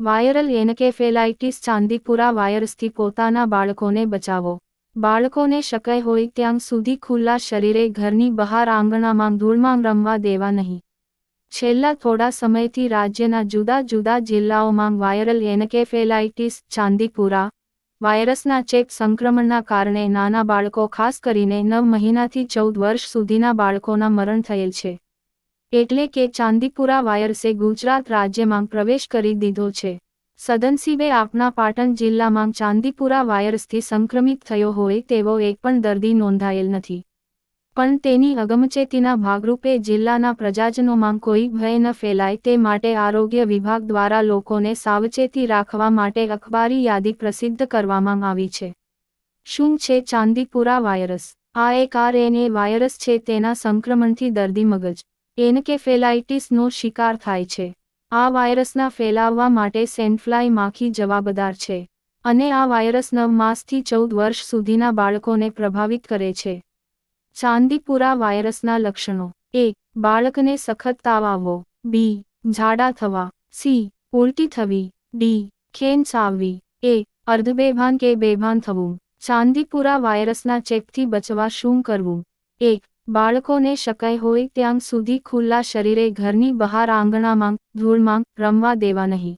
Viral એનકેફેલાઇટિસ Chandipura વાયરસથી પોતાના બાળકોને બચાવો. બાળકોને શક્ય હોય ત્યાં સુધી ખુલ્લા શરીરે ઘરની બહાર આંગણામાં ધૂળમાં રમવા દેવા નહીં. છેલ્લા થોડા સમયથી રાજ્યના જુદા જુદા જિલ્લાઓમાં વાયરલ એનકેફેલાઇટિસ ચાંદીપુરા વાયરસના ચેપ સંક્રમણના કારણે નાના બાળકો ખાસ કરીને નવ મહિનાથી ચૌદ વર્ષ સુધીના બાળકોના મરણ થયેલ છે. એટલે કે ચાંદીપુરા વાયરસે ગુજરાત રાજ્યમાં પ્રવેશ કરી દીધો છે. સદનસીબે આપના પાટણ જિલ્લામાં ચાંદીપુરા વાયરસથી સંક્રમિત થયો હોય તેવો એક પણ દર્દી નોંધાયેલ નથી. પણ તેની અગમચેતીના ભાગરૂપે જિલ્લાના પ્રજાજનોમાં કોઈ ભય ન ફેલાય તે માટે આરોગ્ય વિભાગ દ્વારા લોકોને સાવચેતી રાખવા માટે અખબારી યાદી પ્રસિદ્ધ કરવામાં આવી છે. શું છે ચાંદીપુરા વાયરસ? આ એક આરએનએ વાયરસ છે તેના સંક્રમણથી દર્દી મગજ. એનકેફેલાઇટિસનો શિકાર થાય છે. આ વાયરસના ફેલાવવા માટે સેન્ફ્લાય માખી જવાબદાર છે અને આ વાયરસ નવ માસથી ચૌદ વર્ષ સુધીના બાળકોને પ્રભાવિત કરે છે. ચાંદીપુરા વાયરસના લક્ષણો. એ. બાળકને સખત તાવ આવવો. બી. ઝાડા થવા. સી. ઉલટી થવી. ડી. ખેંચ આવવી. એ. અર્ધબેભાન કે બેભાન થવું. ચાંદીપુરા વાયરસના ચેપથી બચવા શું કરવું? એક. બાળકોને શકાય હોય ત્યાં સુધી ખુલ્લા શરીરે ઘરની બહાર આંગણામાં, ધૂળમાં રમવા દેવા નહીં.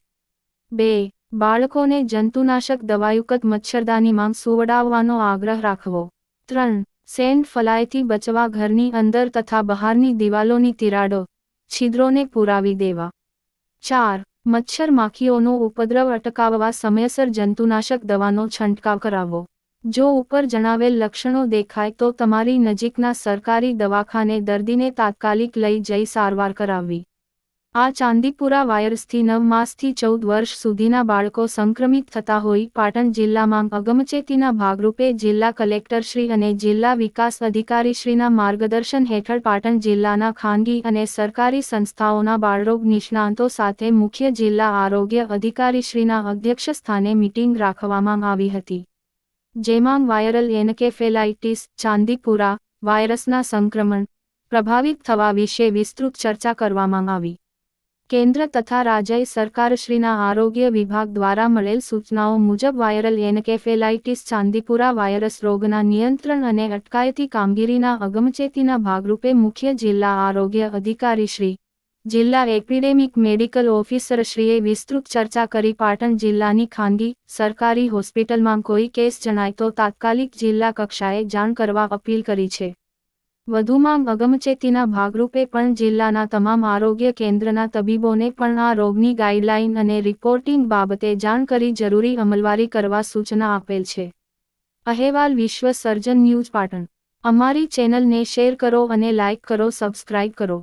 બે, બાળકોને જંતુનાશક દવાયુકત મચ્છરદાનીમાં સુવડાવવાનો આગ્રહ રાખવો. ત્રણ સેન્ડ ફલાયથી બચવા ઘરની અંદર તથા બહારની દિવાલોની તિરાડો છિદ્રોને પુરાવી દેવા. ચાર મચ્છર માખીઓનો ઉપદ્રવ અટકાવવા સમયસર જંતુનાશક દવાનો છંટકાવ કરાવવો. જો ઉપર જણાવેલ લક્ષણો દેખાય તો તમારી નજીકના સરકારી દવાખાને દર્દીને તાત્કાલિક લઈ જઈ સારવાર કરાવવી. આ ચાંદીપુરા વાયરસથી નવ માસથી ચૌદ વર્ષ સુધીના બાળકો સંક્રમિત થતા હોઈ પાટણ જિલ્લામાં અગમચેતીના ભાગરૂપે જિલ્લા કલેક્ટરશ્રી અને જિલ્લા વિકાસ અધિકારીશ્રીના માર્ગદર્શન હેઠળ પાટણ જિલ્લાના ખાનગી અને સરકારી સંસ્થાઓના બાળરોગ નિષ્ણાંતો સાથે મુખ્ય જિલ્લા આરોગ્ય અધિકારીશ્રીના અધ્યક્ષસ્થાને મિટિંગ રાખવામાં આવી હતી. જેમાં વાયરલ એનકેફેલાઇટિસ, ચાંદીપુરા, વાયરસના સંક્રમણ પ્રભાવિત થવા વિશે વિસ્તૃત ચર્ચા કરવામાં આવી. કેન્દ્ર તથા રાજ્ય સરકારશ્રીના આરોગ્ય વિભાગ દ્વારા મળેલ સૂચનાઓ મુજબ વાયરલ એનકેફેલાઇટિસ, ચાંદીપુરા વાયરસ રોગના નિયંત્રણ અને અટકાયતી કામગીરીના અગમચેતીના ભાગરૂપે મુખ્ય જિલ્લા આરોગ્ય અધિકારીશ્રી જિલ્લા એપિડેમિક મેડિકલ ઓફિસરશ્રીએ વિસ્તૃત ચર્ચા કરી પાટણ જિલ્લાની ખાનગી, સરકારી હોસ્પિટલમાં કોઈ કેસ જણાય તો તાત્કાલિક જિલ્લા કક્ષાએ જાણ કરવા અપીલ કરી છે. વધુમાં અગમચેતીના ભાગરૂપે પણ જિલ્લાના તમામ આરોગ્ય કેન્દ્રના તબીબોને પણ આ રોગની ગાઈડલાઇન અને રિપોર્ટિંગ બાબતે જાણ કરી જરૂરી અમલવારી કરવા સૂચના આપેલ છે. અહેવાલ વિશ્વ સર્જન ન્યૂઝ પાટણ. અમારી ચેનલને શેર કરો અને લાઇક કરો, સબસ્ક્રાઇબ કરો.